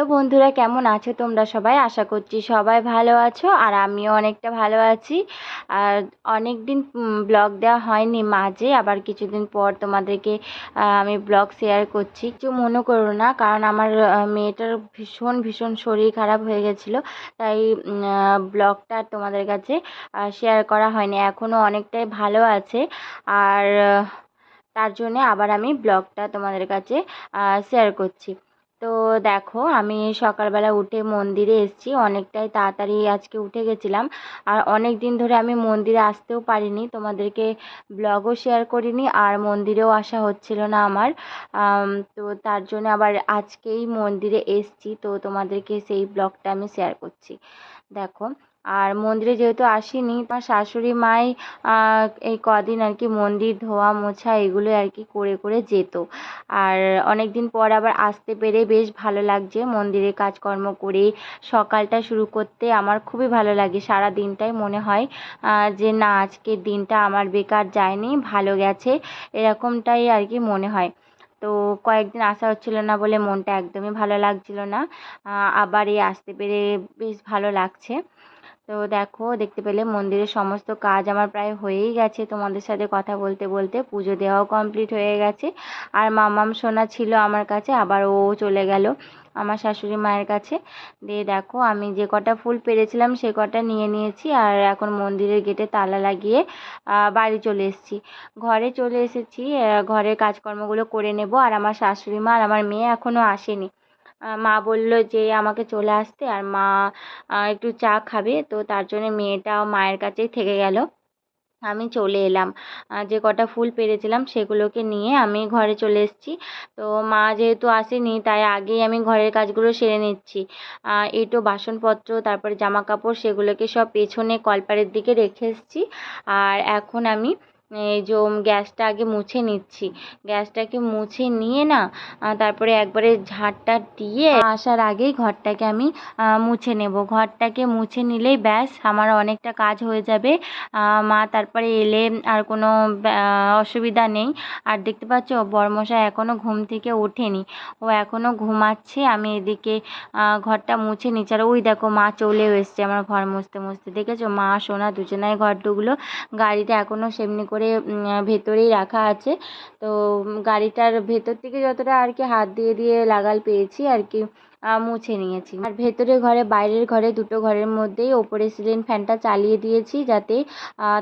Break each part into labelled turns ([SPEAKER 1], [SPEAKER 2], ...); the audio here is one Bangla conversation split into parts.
[SPEAKER 1] হ্যালো বন্ধুরা, কেমন আছো তোমরা সবাই? আশা করছি সবাই ভালো আছো আর আমিও অনেকটা ভালো আছি। আর অনেক দিন ব্লগ দেওয়া হয়নি মাঝে, আবার কিছুদিন পর তোমাদেরকে আমি ব্লগ শেয়ার করছি। কিছু মনে করো না, কারণ আমার মেয়েটার ভীষণ ভীষণ শরীর খারাপ হয়ে গেছিল, তাই ব্লগটা তোমাদের কাছে শেয়ার করা হয়নি। এখনও অনেকটাই ভালো আছে। আর তার জন্যে আবার আমি ব্লগটা তোমাদের কাছে শেয়ার করছি। তো দেখো, আমি সকালবেলা উঠে মন্দিরে এসেছি। অনেকটাই তাড়াতাড়ি আজকে উঠে গেছিলাম। আর অনেক দিন ধরে আমি মন্দিরে আসতেও পারিনি। তোমাদেরকে ব্লগও শেয়ার করিনি, আর মন্দিরেও আসা হচ্ছিল না আমার। তো তার জন্য আবার আজকেই মন্দিরে এসেছি। তো তোমাদেরকে সেই ব্লগটা আমি শেয়ার করছি। দেখো আর মন্দিরে যেহেতু আসিনি আমার শাশুড়ি, মাই এই কদিন আর কি মন্দির ধোয়া মোছা এগুলো আর কি করে করে যেত। আর অনেক দিন পর আবার আসতে পেরে বেশ ভালো লাগছে। মন্দিরে কাজকর্ম করে সকালটা শুরু করতে আমার খুবই ভালো লাগে। সারা দিনটাই মনে হয় যে না, আজকের দিনটা আমার বেকার যায়নি, ভালো গেছে, এরকমটাই আর কি মনে হয়। তো কয়েকদিন আসা হচ্ছিল না বলে মনটা একদমই ভালো লাগছিল না। আবার এই আসতে পেরে বেশ ভালো লাগছে। তো দেখো, দেখতে পেলে মন্দিরের সমস্ত কাজ আমার প্রায় হয়েই গেছে। তোমাদের সাথে কথা বলতে বলতে পুজো দেওয়াও কমপ্লিট হয়ে গেছে। আর মামাম সোনা ছিল আমার কাছে, আবার ও চলে গেল আমার শাশুড়ি মায়ের কাছে। দিয়ে দেখো, আমি যে কটা ফুল পেরেছিলাম সে কটা নিয়ে নিয়েছি আর এখন মন্দিরের গেটে তালা লাগিয়ে বাড়ি চলে এসেছি। ঘরে চলে এসেছি ঘরের কাজকর্মগুলো করে নেব। আর আমার শাশুড়ি মা আর আমার মেয়ে এখনও আসেনি। মা বলল যে, আমাকে চলে আসতে আর মা একটু চা খাবে। তো তার জন্য মেয়েটাও মায়ের কাছেই থেকে গেল। আমি চলে এলাম। যে কটা ফুল পেরেছিলাম সেগুলোকে নিয়ে আমি ঘরে চলে এসেছি। তো মা যেহেতু আসেনি, তাই আগেই আমি ঘরের কাজগুলো সেরে নিচ্ছি। এঁটো বাসনপত্র, তারপরে জামা কাপড় সেগুলোকে সব পেছনে কলপারের দিকে রেখে এসেছি। আর এখন আমি এই যে গ্যাসটা আগে মুছে নিচ্ছি। গ্যাসটাকে মুছে নিয়ে না তারপরে একবারে ঝাঁটটা দিয়ে আসার আগেই ঘরটাকে আমি মুছে নেব। ঘরটাকে মুছে নিলেই ব্যাস, আমার অনেকটা কাজ হয়ে যাবে। মা তারপরে এলে আর কোনো অসুবিধা নেই। আর দেখতে পাচ্ছ বড়মশাই এখনও ঘুম থেকে ওঠেনি। ও এখনও ঘুমাচ্ছে, আমি এদিকে ঘরটা মুছে নিচ্ছি। আর ওই দেখো, মা চলেও এসছে আমার ঘর মুছতে মুছতে। দেখেছ? মা, সোনা দুজনাই ঘর ঢুকলো। গাড়িটা এখনও সেমনি করে ভেতরেই রাখা আছে। তো গাড়িটার ভেতর থেকে যতটা আর কি হাত দিয়ে দিয়ে লাগাল পেয়েছি আর কি মুছে নিয়েছি। আর ভেতরে ঘরে, বাইরের ঘরে দুটো ঘরের মধ্যেই ওপরে সিলিং ফ্যানটা চালিয়ে দিয়েছি যাতে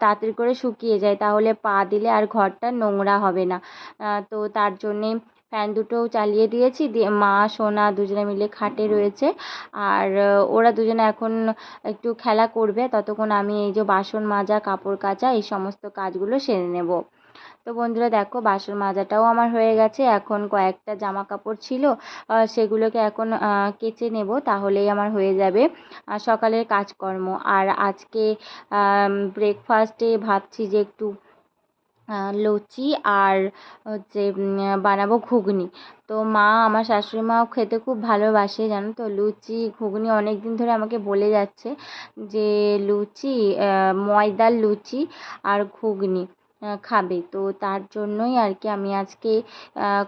[SPEAKER 1] তাড়াতাড়ি করে শুকিয়ে যায়। তাহলে পা দিলে আর ঘরটা নোংরা হবে না। তো তার জন্যে ফ্যান দুটোও চালিয়ে দিয়েছি। দিয়ে মা সোনা দুজনে মিলে খাটে রয়েছে। আর ওরা দুজনে এখন একটু খেলা করবে। ততক্ষণ আমি এই যে বাসন মাজা কাপড় কাচা এই সমস্ত কাজগুলো সেরে নেব। তো বন্ধুরা দেখো বাসন মাজাটাও আমার হয়ে গেছে। এখন কয়েকটা জামা কাপড় ছিল। সেগুলোকে এখন কেচে নেব। তাহলেই আমার হয়ে যাবে সকালের কাজকর্ম। আর আজকে ব্রেকফাস্টে ভাবছি যে একটু লুচি আর হচ্ছে বানাবো ঘুগনি। তো মা আমার শাশুড়ি মাও খেতে খুব ভালোবাসে, জানো তো? লুচি, ঘুগনি অনেক দিন ধরে আমাকে বলে যাচ্ছে যে, লুচি ময়দার লুচি আর ঘুগনি খাবে। তো তার জন্যই আর কি আমি আজকে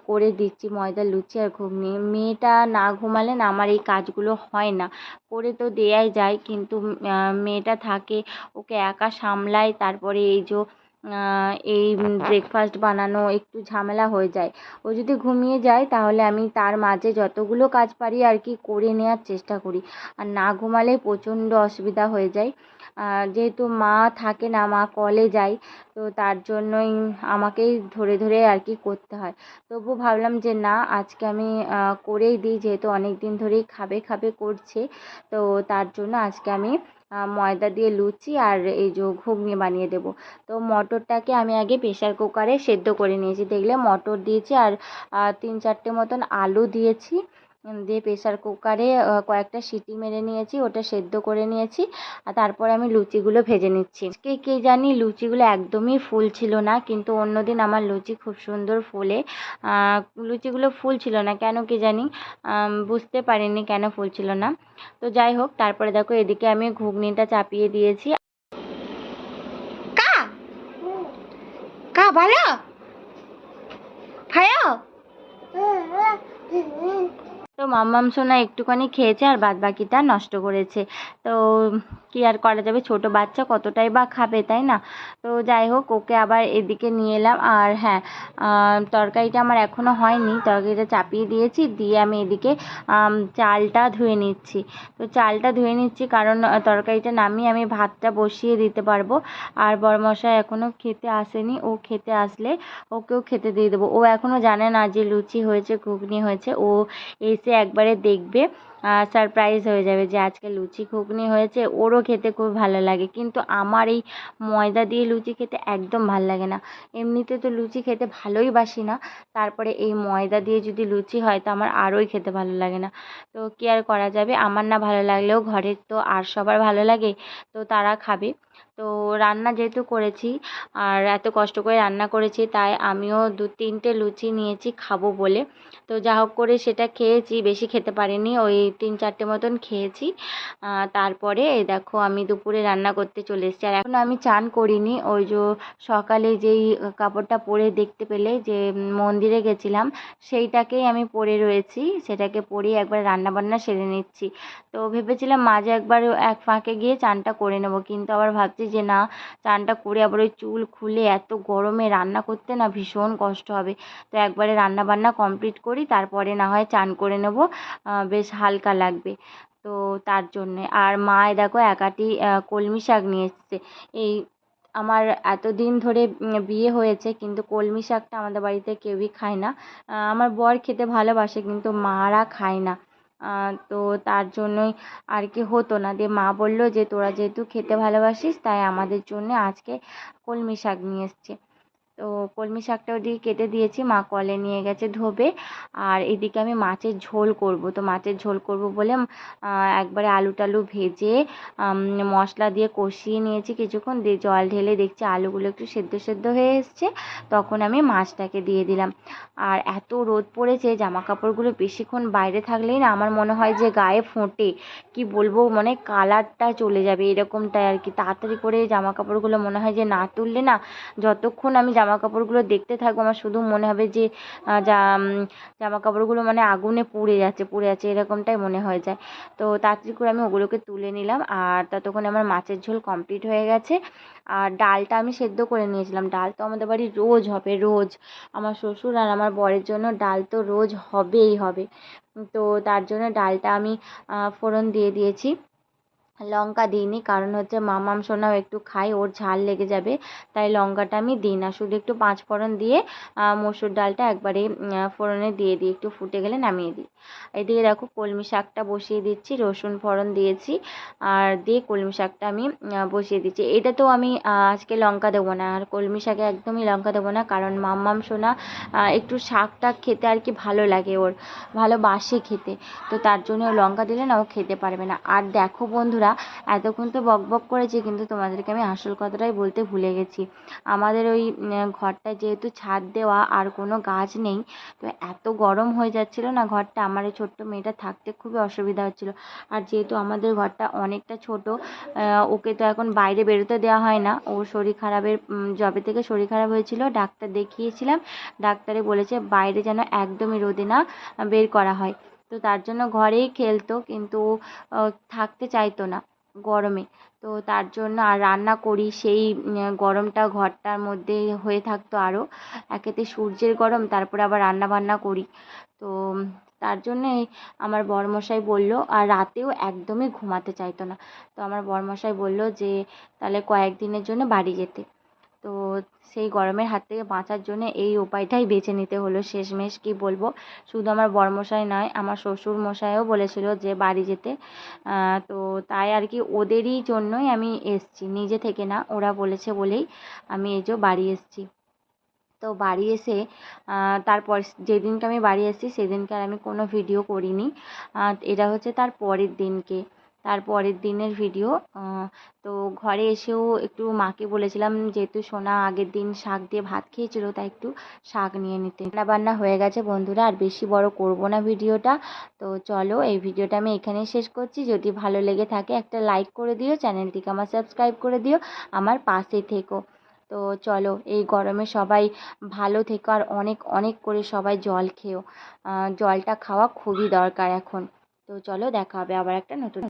[SPEAKER 1] করে দিচ্ছি ময়দার লুচি আর ঘুগনি। মেয়েটা না ঘুমালে না আমার এই কাজগুলো হয় না। করে তো দেওয়াই যায়, কিন্তু মেয়েটা থাকে, ওকে একা সামলাই তারপরে এই যে এই ব্রেকফাস্ট বানানো একটু ঝামেলা হয়ে যায়। ও যদি ঘুমিয়ে যায়, তাহলে আমি তার মাঝে যতগুলো কাজ পারি আর কি করে নেওয়ার চেষ্টা করি। আর না ঘুমালে প্রচণ্ড অসুবিধা হয়ে যায়। যেহেতু মা থাকে না, মা কলে যায়, তো তার জন্যই আমাকেই ধরে ধরে আর কি করতে হয়। তবু ভাবলাম যে না, আজকে আমি করেই দিই, যেহেতু অনেক দিন ধরেই খাবে খাবে করছে, তো তার জন্য আজকে আমি ময়দা দিয়ে লুচি আর এই যে ঘুগনি বানিয়ে দেব। তো মটরটাকে আমি আগে প্রেশার কুকারে সেদ্ধ করে নিয়েছি। দেখলে মটর দিয়েছি আর তিন চারটে মতন আলু দিয়েছি। দিয়ে প্রেসার কুকারে কয়েকটা সিটি মেরে নিয়েছি, ওটা সেদ্ধ করে নিয়েছি, আর তারপরে আমি লুচিগুলো ভেজে নিচ্ছি। কে কে জানি লুচিগুলো একদমই ফুল ছিল না, কিন্তু অন্য দিন আমার লুচি খুব সুন্দর ফুলে। লুচিগুলো ফুল ছিল না, কেন কে জানি বুঝতে পারিনি কেন ফুল ছিল না। তো যাই হোক, তারপরে দেখো এদিকে আমি ঘুগনিটা চাপিয়ে দিয়েছি।
[SPEAKER 2] কা? কা, ভালো? ভালো?
[SPEAKER 1] তো মাম্মাম সোনা একটুখানি খেয়েছে আর বাদ বাকিটা নষ্ট করেছে। তো কি আর করা যাবে? ছোট বাচ্চা কতটাই বা খাবে, তাই না? তো যাই হোক, ওকে আবার এদিকে নিয়ে এলাম। আর হ্যাঁ তরকারিটা আমার এখনও হয়নি। তরকারিটা চাপিয়ে দিয়েছি। দিয়ে আমি এদিকে চালটা ধুয়ে নিচ্ছি। তো চালটা ধুয়ে নিচ্ছি কারণ তরকারিটা নামিয়ে আমি ভাতটা বসিয়ে দিতে পারব। আর বড়মশাই এখনও খেতে আসেনি। ও খেতে আসলে ওকেও খেতে দিয়ে দেবো। ও এখনও জানে না যে লুচি হয়েছে, ঘুগনি হয়েছে। ও এসে একবারে দেখবে সারপ্রাইজ হয়ে যাবে যে আজকে লুচি ঘুগনি হয়েছে, ওরও খেতে খুব ভালো লাগে। কিন্তু আমার এই ময়দা দিয়ে লুচি খেতে একদম ভালো লাগে না। এমনিতে তো লুচি খেতে ভালোই বাসি না, তারপরে এই ময়দা দিয়ে যদি লুচি হয় তো আমার আরোই খেতে ভালো লাগে না। তো কী আর করা যাবে? আমার না ভালো লাগলেও ঘরের তো আর সবার ভালো লাগে, তো তারা খাবে। তো রান্না যেহেতু করেছি আর এত কষ্ট করে রান্না করেছি, তাই আমিও দু তিনটে লুচি নিয়েছি খাব বলে। তো যা হোক করে সেটা খেয়েছি, বেশি খেতে পারিনি। ওই তিন চারটে মতন খেয়েছি। তারপরে দেখো আমি দুপুরে রান্না করতে চলে এসেছি। আর এখনও আমি চান করিনি। ওই যে সকালে যেই কাপড়টা পরে দেখতে পেলে যে মন্দিরে গেছিলাম, সেইটাকেই আমি পরে রয়েছি। সেটাকে পরেই একবার রান্না বান্না সেরে নিচ্ছি। তো ভেবেছিলাম মাঝে একবার এক ফাঁকে গিয়ে চানটা করে নেব। কিন্তু আবার ভাবছি যে না, চানটা করে আবার ওই চুল খুলে এত গরমে রান্না করতে না ভীষণ কষ্ট হবে। তো একবারে রান্না বান্না কমপ্লিট করি, তারপরে না হয় চান করে নেব। বেশ হালকা লাগবে। তো তার জন্যে। আর মা এই দেখো এক আঁটি কলমি শাক নিয়ে এসছে। এই আমার এতদিন ধরে বিয়ে হয়েছে, কিন্তু কলমি শাকটা আমাদের বাড়িতে কেউই খায় না। আমার বর খেতে ভালোবাসে, কিন্তু মারা খায় না। তো তার জন্যই আর কি হতো না। দিয়ে মা বলল যে, তোরা যেহেতু খেতে ভালোবাসিস, তাই আমাদের জন্যে আজকে কলমি শাক নিয়ে এসছে। তো কলমি শাকটা ওদিকে কেটে দিয়েছি, মা কলে নিয়ে গেছে ধোবে। আর এদিকে আমি মাছের ঝোল করব। তো মাছের ঝোল করব বলে একবারে আলু টালু ভেজে মশলা দিয়ে কষিয়ে নিয়েছি কিছুক্ষণ। দিয়ে জল ঢেলে দেখছি আলুগুলো একটু সেদ্ধ সেদ্ধ হয়ে এসছে। তখন আমি মাছটাকে দিয়ে দিলাম। আর এত রোদ পড়েছে জামা কাপড়গুলো বেশিক্ষণ বাইরে থাকলেই না আমার মনে হয় যে গায়ে ফোঁটে। কি বলব মানে কালারটা চলে যাবে এরকমটাই আর কি। তাড়াতাড়ি করে জামা কাপড়গুলো মনে হয় যে না তুললে না, যতক্ষণ আমি জামা কাপড়গুলো দেখতে থাকব। আমার শুধু মনে হবে যে জামা কাপড়গুলো মানে আগুনে পুড়ে যাচ্ছে পুড়ে যাচ্ছে, এরকমটাই মনে হয়ে যায়। তো তাড়াতাড়ি করে আমি ওগুলোকে তুলে নিলাম আর ততক্ষণে আমার মাছের ঝোল কমপ্লিট হয়ে গেছে। আর ডালটা আমি সেদ্ধ করে নিয়েছিলাম। ডাল তো আমাদের বাড়ি রোজ হবে, রোজ। আমার শ্বশুর আর আমার বরের জন্য ডাল তো রোজ হবেই হবে। তো তার জন্য ডালটা আমি ফোড়ন দিয়ে দিয়েছি। লঙ্কা দিইনি, কারণ হচ্ছে মামাম সোনাও একটু খায়, ওর ঝাল লেগে যাবে, তাই লঙ্কাটা আমি দিই না। শুধু একটু পাঁচ ফোড়ন দিয়ে মসুর ডালটা একবারে ফোড়নে দিয়ে দিই, একটু ফুটে গেলে নামিয়ে দিই। এদিকে দেখো কলমি শাকটা বসিয়ে দিচ্ছি, রসুন ফোড়ন দিয়েছি, আর দিয়ে কলমি শাকটা আমি বসিয়ে দিচ্ছি। এটাতেও আমি আজকে লঙ্কা দেবো না, আর কলমি শাকে একদমই লঙ্কা দেবো না, কারণ মাম্মাম সোনা একটু শাক টাক খেতে আর কি ভালো লাগে ওর ভালোবাসে খেতে, তো তার জন্য লঙ্কা দিলে না ও খেতে পারবে না। আর দেখো বন্ধুরা বন্ধুরা, এতক্ষণ তো বক বক করেছি, কিন্তু তোমাদেরকে আমি আসল কথাটাই বলতে ভুলে গেছি। আমাদের ওই ঘরটা যেহেতু ছাদ দেওয়া, আর কোনো গাছ নেই, তো এত গরম হয়ে যাচ্ছিল না ঘরটা। আমার এই ছোট্ট মেয়েটা থাকতে খুবই অসুবিধা হচ্ছিল। আর যেহেতু আমাদের ঘরটা অনেকটা ছোট ওকে তো এখন বাইরে বেরোতে দেওয়া হয় না। ওর শরীর খারাপের যবে থেকে শরীর খারাপ হয়েছিল, ডাক্তার দেখিয়েছিলাম। ডাক্তারে বলেছে, বাইরে যেন একদমই রোদে না বের করা হয়। তো তার জন্য ঘরেই খেলতো, কিন্তু থাকতে চাইতো না গরমে। তো তার জন্য আর রান্না করি, সেই গরমটা ঘরটার মধ্যে হয়ে থাকতো আরও একেতে সূর্যের গরম, তারপরে আবার রান্না বান্না করি। তো তার জন্যে আমার বরমশাই বলল, আর রাতেও একদমই ঘুমাতে চাইতো না। তো আমার বরমশাই বলল যে, তাহলে কয়েকদিনের জন্য বাড়ি যেতে। তো সেই গরমের হাত থেকে বাঁচার জন্য এই উপায়টাই বেছে নিতে হলো। শেষমেশ কী বলব? শুধু আমার বরমশাই নয়, আমার শ্বশুর মশাইও বলেছিল যে বাড়ি যেতে। তো তাই আর কি ওদেরই জন্যই আমি এসছি, নিজে থেকে না, ওরা বলেছে বলেই আমি এই যে বাড়ি এসছি। তো বাড়ি এসে তারপর যেদিনকে আমি বাড়ি এসেছি, সেদিনকে আর আমি কোনো ভিডিও করিনি। এটা হচ্ছে তার পরের দিনকে। তার পরের দিনের ভিডিও তো ঘরে এসেও একটু মাকে বলেছিলাম যেহেতু সোনা আগের দিন শাক দিয়ে ভাত খেয়েছিলো, তাই একটু শাক নিয়ে নিতে। রান্না বান্না হয়ে গেছে বন্ধুরা, আর বেশি বড় করব না ভিডিওটা তো চলো, এই ভিডিওটা আমি এখানেই শেষ করছি। যদি ভালো লেগে থাকে, একটা লাইক করে দিও, চ্যানেলটিকে আমার সাবস্ক্রাইব করে দিও, আমার পাশে থেকো। তো চলো, এই গরমে সবাই ভালো থেকো, আর অনেক অনেক করে সবাই জল খেও। জলটা খাওয়া খুবই দরকার এখন। তো চলো, দেখা হবে আবার একটা নতুন